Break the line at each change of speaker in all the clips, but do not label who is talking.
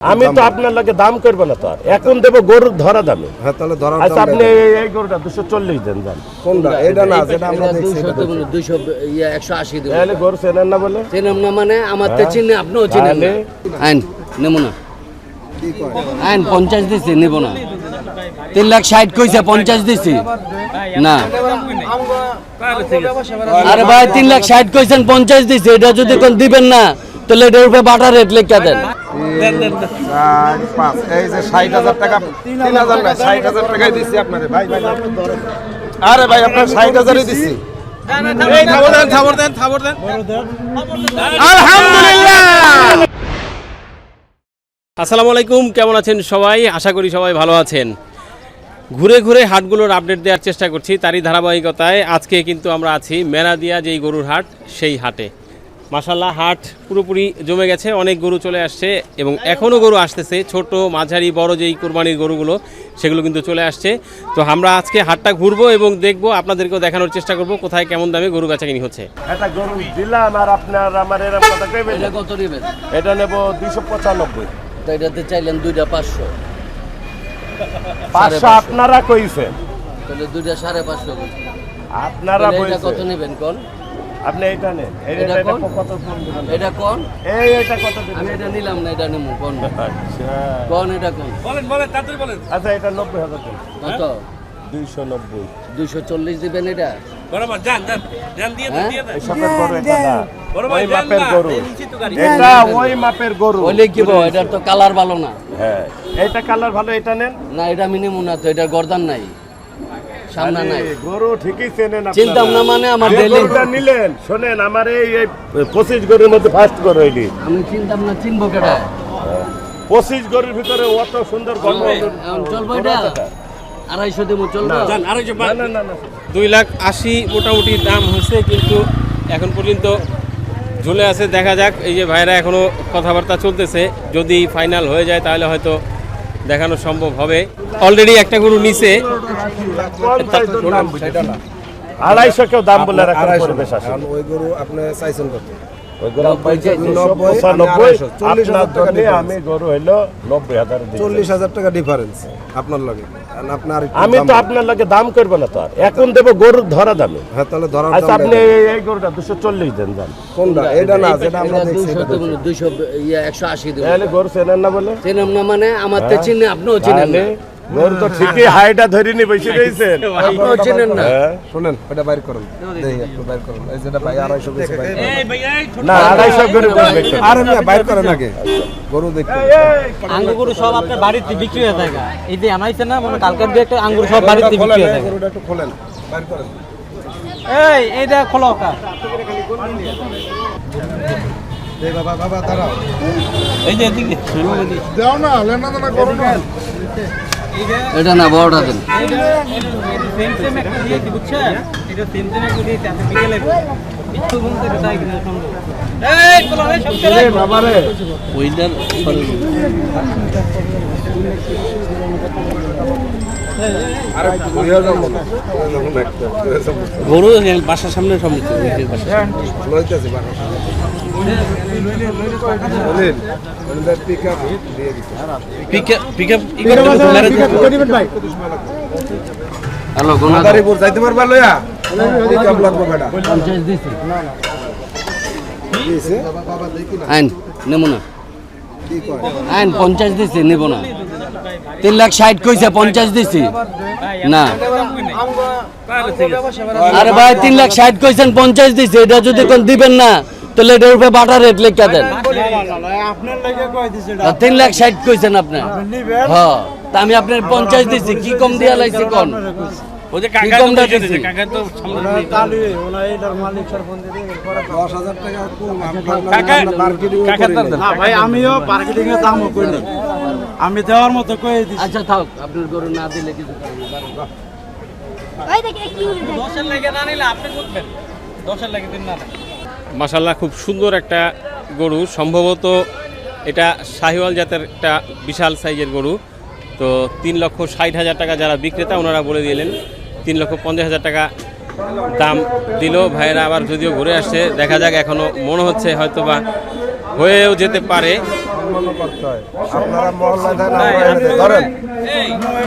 আমি তো আপনার লাগে দাম করব না তো আর। এখন দেবো গরুর ধরা দামে।
হ্যাঁ তাহলে
আচ্ছা আপনি এই- গরুটা দুশো চল্লিশ দেন
কোনটা? এটা না যেটা আমরা দেখছি
ইয়ে একশো আশি দেবো।
তাহলে গরু চেনেন না বলে?
চিনাম না মানে আমার তো চিনে আপনিও চিনেন আইন নেব না। আইন পঞ্চাশ দিছি নেব না। তিন লাখ ষাট কইছে পঞ্চাশ দিছি। না। আরে ভাই তিন লাখ ষাট কইছেন পঞ্চাশ দিছি। এটা যদি দিবেন না তাহলে এটার উপরে বাটা রেট লিখে দেন।
চার পাঁচ। এই যে ষাট হাজার টাকা তিন হাজার না ষাট হাজার টাকাই দিচ্ছি আপনারে। ভাই ভাই আরে ভাই আপনার ষাট হাজারই দিচ্ছি
আসসালামু আলাইকুম কেমন আছেন সবাই? আশা করি সবাই ভালো আছেন। ঘুরে ঘুরে হাটগুলোর আপডেট দেওয়ার চেষ্টা করছি তারই ধারাবাহিকতায়। আজকে কিন্তু আমরা আছি মেনাদিয়া যেই গরুর হাট সেই হাটে। মাসাল্লাহ হাট পুরোপুরি জমে গেছে অনেক গরু চলে আসছে এবং এখনও গরু আসতেছে ছোট মাঝারি বড় যেই কোরবানির গরুগুলো সেগুলো কিন্তু চলে আসছে। তো আমরা আজকে হাটটা ঘুরবো এবং দেখব আপনাদেরকেও দেখানোর চেষ্টা করব কোথায় কেমন দামে গরু বেচাকিনি হচ্ছে।
একটা গরু দিলাম আর আপনার আমার এরকম কথা কইবেন
এটা কত নেবেন?
এটা নেব দুইশো পঁচানব্বই।
তো এটাতে চাইলেন দুইটা পাঁচশো।
পাঁচশো আপনারা কইছেন
তাহলে দুইটা সাড়ে পাঁচশো
আপনারা
কত নেবেন কোন?
আপনি এটা নেন।
এটা
এটা
কোন?
কত
এটা কোন?
এই এটা কত
আমি এটা নিলাম না এটা নেব কোন?
আচ্ছা।
কোন এটা কোন?
আচ্ছা এটা নব্বই হাজার দিন।
কত?
দুইশো নব্বই।
দুইশো চল্লিশ দিবেন এটা? হ্যাঁ?
এই সবের গরু এটা না। ওই মাপের গরু। এটা ওই মাপের গরু।
ওইলে কি বল এটার তো কালার ভালো না।
হ্যাঁ। এইটা কালার ভালো এটা নেন।
না এটা আমি নেব না তো এটা গর্দান নাই। সামনা নাই।
গরু ঠিকই চেনেন।
চিনতাম না মানে আমার ডেলি
গরুটা নিলেন শোনেন আমার এই পঁচিশ গরুর মধ্যে ফার্স্ট গরু এটি
আমি চিনতাম না চিনবো কেটা
পঁচিশ গরুর ভিতরে অত সুন্দর গল্প
চলবো। এটা? আড়াইশো দেবো চলবো?
না না না না।
দুই লাখ আশি মোটামুটি দাম হয়েছে কিন্তু এখন পর্যন্ত ঝুলে আছে। দেখা যাক এই যে ভাইরা এখনও কথাবার্তা চলতেছে যদি ফাইনাল হয়ে যায় তাহলে হয়তো দেখানো সম্ভব হবে। অলরেডি একটা গরু নিচে
আড়াইশো কেউ দাম বলে রাখা
আড়াইশো ওই গরু আপনি চাইছেন কত?
আমি গরু হইল নব্বই হাজার
চল্লিশ হাজার টাকা ডিফারেন্স আপনার লাগে। আপনার
আমি তো আপনার লাগে দাম করব না তো আর। এখন দেবো গরুর ধরা দামে।
হ্যাঁ তাহলে
আচ্ছা আপনি এই- গরুটা দুশো চল্লিশ দেন যান।
কোনটা? এটা না যেটা আমরা দেখছি
ইয়ে একশো আশি দেবো।
তাহলে গরু চেনেন না বলে?
না মানে আমার তো চিনে আপনিও চিনেন
গরু তো ঠিকই হাইটা ধরে নি বসে রয়েছেন।
আপনিও চিনেন না।
হ্যাঁ।
শুনেন ওটা বাইর করুন। দেখি একটু বাইর করুন। এই যেটা ভাই আড়াইশো বেশি বাইর করুন।
না আড়াইশো গরু বেচবে কেন?
আরে মিয়া বাইর করেন আগে। গরু দেখতে
আঙ্গুর গরু সব আপনার বাড়িতে বিক্রি হয়ে থাকে। এই যে আনাইছে না মানে কালকের দিয়ে একটা আঙ্গুর সব বাড়িতে বিক্রি হয়ে থাকে।
গরুটা একটু খোলেন। বাইর করেন।
এই এইটা খোলো
এই বাবা বাবা দাঁড়াও।
এই যে এদিকে।
দাও না লেনা করো না।
এটা না বড়টা দেন
গরু বাসার সামনে সব
আইন পঞ্চাশ দিছি, নেব না। তিন লাখ ষাট কইছে, পঞ্চাশ দিছি। না। আরে ভাই, তিন লাখ ষাট কইছেন, পঞ্চাশ দিছি, এটা যদি কোন দিবেন না। তাহলে এটার উপরে বাটা রেট লিখে দেন। তিন লাখ ষাট কইছেন আপনি। হ্যাঁ তা আমি আপনার পঞ্চাশ দিছি কি কম দিয়া লাইছি কোন? কি কমটা দিছি
দশ হাজার টাকা কম আপনার মার্কেটিং
না ভাই আমিও মার্কেটিং এর দামও কই আমি দেওয়ার মতো কই দিছি।
আচ্ছা থাক আপনার গরু না দিলে কিছু
ওই দেখে কি
লেগে না নিলে আপনি বুঝবেন। দশের লেগে দিন না
মাসাল্লাহ খুব সুন্দর একটা গরু। সম্ভবত এটা শাহিওয়াল জাতের একটা বিশাল সাইজের গরু। তো তিন লক্ষ ষাট হাজার টাকা যারা বিক্রেতা, ওনারা বলে দিলেন, তিন লক্ষ পঞ্চাশ হাজার টাকা দাম দিল। ভাইয়েরা আবার যদিও ঘুরে আসছে, দেখা যাক এখনও মনে হচ্ছে হয়তো বা হয়েও যেতে পারে।
আপনারা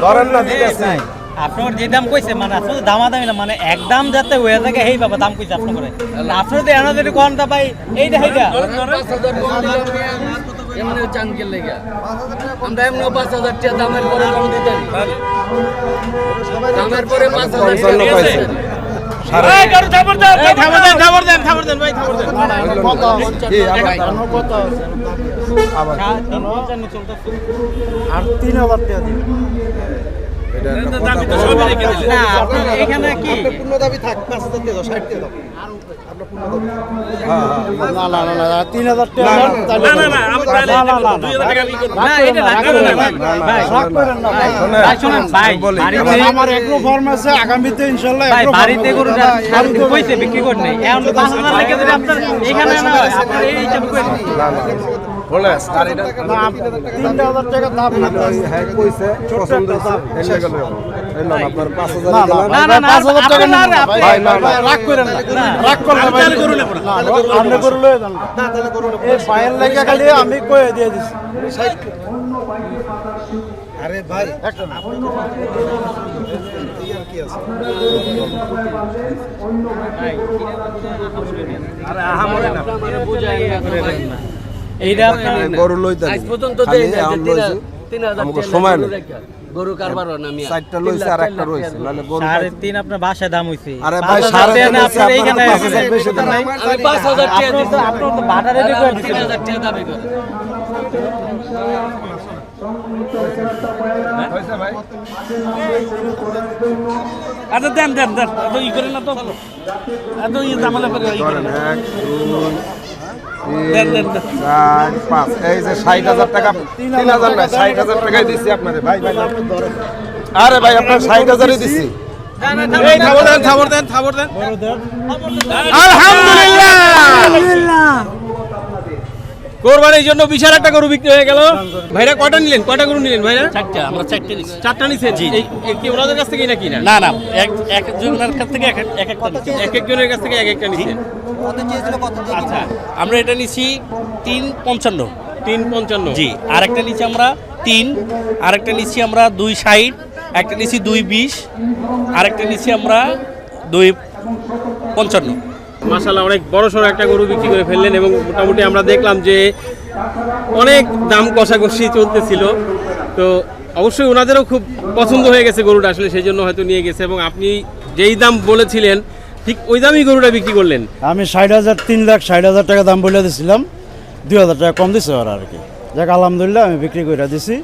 ধরেন। না দিতেছি
আপনার যে দাম কইছে মানে আসলে দামা দামি না মানে এক দাম যাতে হয়ে থাকে এই বাবা দাম কইছে আপনার করে আপনার তো এনা যদি কোন তা ভাই এইটা
কম দিলাম এমনি চাঙ্কের লেগে আমরা পাঁচ হাজার টাকা দামের পরে কম দিতে দামের পরে পাঁচ হাজার
আবার
আর তিন হাজার টাকা দিন এখানে কি
পূর্ণ দাবি থাক পাঁচ হাজার দিয়ে দাও ষাট দিয়ে দাও হ্যাঁ হ্যাঁ
বিক্রি
করে নেই এখন হয়
বলে আর এটা
না, তিনটা টাকা দাম না
হ্যাঁ কইছে পছন্দ হয়েছে এনে গেল। এই আপনার পাঁচ হাজার
না,
না, না, না,
পাঁচ হাজার টাকা না, ভাই,
না, না,
রাগ করেন না। রাগ করলে ভাই
তাহলে গরু না।
না, আপনি গরু লয়ে যান। এই পায়ের লেগে খালি আমি কয়ে দিয়ে দিছি।
আরে ভাই
একটা না।
আরে আহামরে না।
বুঝাই না।
এইটা আপনার
গরু লইতে
আজ পর্যন্ত দেই না, তিন হাজার- তিন হাজার
আমাকে
টাকা
সময়
গরু
নেই।
রেখা। গরু কারবার না মিয়া।
চারটা লইছে আর একটা রইছে
টাকা গরু।
নাহলে
তিন আপনার বাসায় দাম হইছে
আরে ভাই সাড়ে তিন
আপনার এইখানে
পাঁচ হাজার বেশি দেন।
আমি পাঁচ হাজার টাকা
আপনার তো তো ভাড়া রেডি করে
তিন
দিচ্ছেন
হাজার টাকা দাবি করে।
আচ্ছা, দেন, দেন, দেন। এত ই করেন না তো। এত ই ঝামেলা করে ই করেন
এক দুই। চার পাঁচ। এই যে ষাট হাজার টাকা তিন হাজার না ষাট হাজার টাকাই দিচ্ছি আপনারে। ভাই ভাই আরে ভাই আপনার ষাট হাজারই দিচ্ছি
এই, দেন, দেন, দেন। আলহামদুলিল্লাহ! কোরবানির জন্য বিশাল একটা গরু বিক্রি হয়ে গেল। ভাইরা কটা নিলেন? কটা গরু নিলেন ভাইরা?
চারটা আমরা চারটে নিচ্ছি
চারটা নিছেন? এই এই কি ওনাদের কাছ থেকে নাকি না?
না না এক এক একজনের কাছ থেকে এক এক
এক একজনের কাছ থেকে এক একটা নিছেন?
আচ্ছা আমরা এটা নিচ্ছি তিন পঞ্চান্ন।
তিন পঞ্চান্ন।
জি আরেকটা নিচ্ছি আমরা তিন আরেকটা নিচ্ছি আমরা দুই ষাট একটা নিচ্ছি দুই বিশ আরেকটা নিচ্ছি আমরা দুই পঞ্চান্ন।
মাসাল্লাহ অনেক বড় সড়ো একটা গরু বিক্রি করে ফেললেন এবং মোটামুটি আমরা দেখলাম যে অনেক দাম কষাকষি চলতেছিল। তো অবশ্যই ওনাদেরও খুব পছন্দ হয়ে গেছে গরুটা আসলে, সেই জন্য হয়তো নিয়ে গেছে এবং আপনি যেই দাম বলেছিলেন, ঠিক ওই দামই গরুটা বিক্রি করলেন।
আমি ষাট হাজার, তিন লাখ ষাট হাজার টাকা দাম বলে দিছিলাম। দুই হাজার টাকা কম দিছে ওরা আর কি যাক, আলহামদুলিল্লাহ, আমি বিক্রি করে দিছি।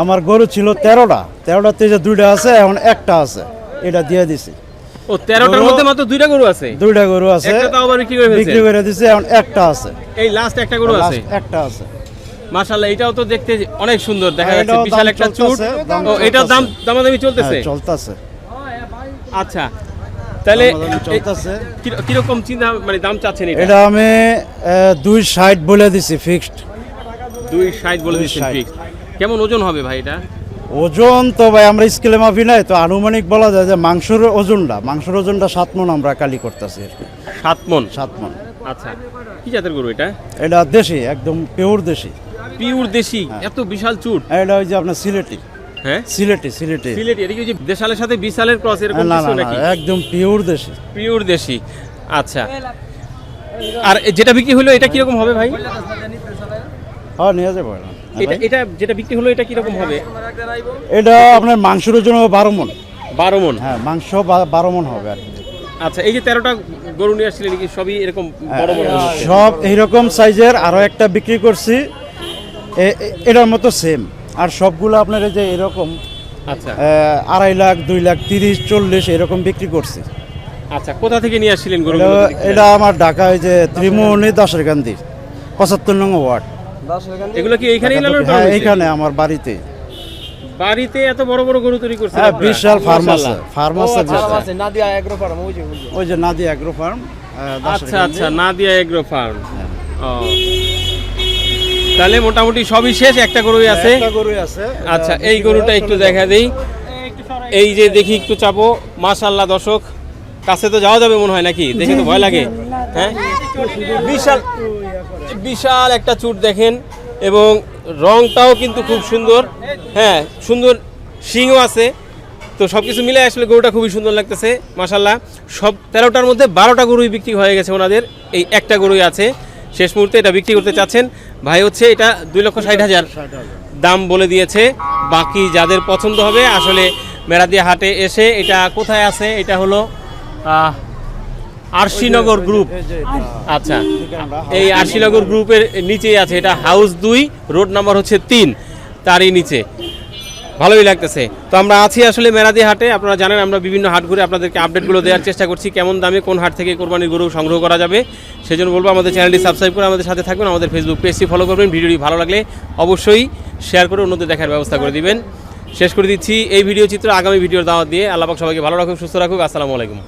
আমার গরু ছিল তেরোটা তেরোটাতে যে দুইটা আছে, এখন একটা আছে, এটা দিয়ে দিছি।
ও তেরোটার
গরু-
মধ্যে মাত্র দুইটা গরু আছে?
দুইটা গরু আছে
একটা তাও আবার বিক্রি করে ফেলছেন?
বিক্রি করে দিছি এখন একটা আছে।
এই লাস্ট একটা গরু আছে?
একটা আছে।
মাশাল্লাহ এটাও তো দেখতে অনেক সুন্দর দেখা
হ্যাঁ,
যাচ্ছে বিশাল একটা চুট।
চলতেছে,
ও এটার দাম দামাদামি চলতেছে?
হ্যাঁ, চলতেছে।
আচ্ছা তাহলে কীরকম চিন্তা মানে দাম চাচ্ছেন এটা?
এটা আমি দুই ষাট বলে দিছি ফিক্সড
দুই ষাট বলে
দুই
দিচ্ছেন
ষাট।
ফিক্স কেমন ওজন হবে ভাই এটা?
ওজন তো ভাই আমরা স্কেলে মাপি নাই তো আনুমানিক বলা যায় যে মাংসের ওজনটা মাংসের ওজনটা সাত মন আমরা কালি করতেছি আর কি।
সাত মন
সাত মন
আচ্ছা কি জাতের গরু এটা?
এটা দেশি একদম পিওর দেশি।
পিওর দেশি
হ্যাঁ।
এত বিশাল চুট?
এটা ওই যে আপনার সিলেটি।
হ্যাঁ?
সিলেটি সিলেটি।
সিলেটি এটা কি ওই যে দেশালের সাথে বিশালের ক্রস এরকম কিছু নাকি?
একদম পিওর দেশি।
পিওর দেশি আচ্ছা। আর যেটা বিক্রি হলো এটা কীরকম হবে ভাই?
হ্যাঁ নিয়ে যাব
এটা এটা যেটা বিক্রি হলো এটা কীরকম হবে?
এটা আপনার মাংসের হবে বারো মন।
বারো মন?
হ্যাঁ মাংস বারো মন হবে আর কি।
আচ্ছা এই যে তেরোটা গরু নিয়ে আসছিলেন কি সবই এরকম বড় বড়
হ্যাঁ, সব এইরকম সাইজের আরও একটা বিক্রি করছি। এটার মতো সেম আর সবগুলো আপনার এই যে এরকম
আচ্ছা।
আড়াই লাখ দুই লাখ তিরিশ চল্লিশ এরকম বিক্রি করছি।
আচ্ছা কোথা থেকে নিয়ে আসছিলেন গরু
এটা এটা আমার ঢাকা ওই যে ত্রিমোহনী দাসের গান্ধী পঁচাত্তর নং ওয়ার্ড।
এগুলো কি এইখানেই লালন
হ্যাঁ
হয়েছে?
এইখানে আমার বাড়িতে।
বাড়িতে এত বড় বড় গরু তৈরি করছেন
হ্যাঁ বিশাল ফার্ম আছে ফার্ম আছে
নাদিয়া এগ্রো ফার্ম ওই যে ওই যে।
ওই অ্যাগ্রো ফার্ম
আচ্ছা আচ্ছা নাদিয়া এগ্রো ফার্ম ও। তাহলে মোটামুটি সবই শেষ একটা গরুই আছে?
গরুই আছে।
আচ্ছা এই গরুটা একটু দেখা দেই। এই যে দেখি একটু চাপো মাশাল্লাহ দর্শক। কাছে তো যাওয়া যাবে মনে হয় নাকি? দেখে তো ভয় লাগে। হ্যাঁ? বিশাল বিশাল একটা চুট দেখেন এবং রংটাও কিন্তু খুব সুন্দর। হ্যাঁ সুন্দর শিংও আছে। তো সব কিছু মিলে আসলে গরুটা খুবই সুন্দর লাগতেছে মাসাল্লাহ সব তেরোটার মধ্যে বারোটা গরুই বিক্রি হয়ে গেছে ওনাদের। এই একটা গরুই আছে। শেষ মুহূর্তে এটা বিক্রি করতে চাচ্ছেন। ভাই হচ্ছে এটা দুই লক্ষ ষাট হাজার দাম বলে দিয়েছে। বাকি যাদের পছন্দ হবে, আসলে মেরাদিয়া হাটে এসে এটা কোথায় আছে? এটা হলো আরশিনগর গ্রুপ আচ্ছা এই আরশিনগর গ্রুপের নিচেই আছে, এটা হাউস দুই রোড নাম্বার হচ্ছে তিন, তারই নিচে। ভালোই লাগতেছে। তো আমরা আছি আসলে মেরাদি হাটে, আপনারা জানেন আমরা বিভিন্ন হাট ঘুরে আপনাদেরকে আপডেটগুলো দেওয়ার চেষ্টা করছি, কেমন দামে কোন হাট থেকে কোরবানির গরু সংগ্রহ করা যাবে, সেজন্য বলব আমাদের চ্যানেলটি সাবস্ক্রাইব করে আমাদের সাথে থাকবেন আমাদের ফেসবুক পেজটি ফলো করবেন, ভিডিওটি ভালো লাগলে অবশ্যই শেয়ার করে অন্যদের দেখার ব্যবস্থা করে দিবেন। শেষ করে দিচ্ছি এই ভিডিও চিত্র, আগামী ভিডিওর দাওয়াত দিয়ে। আল্লাপাক সবাইকে ভালো রাখুক, সুস্থ রাখুক, আসসালামু আলাইকুম।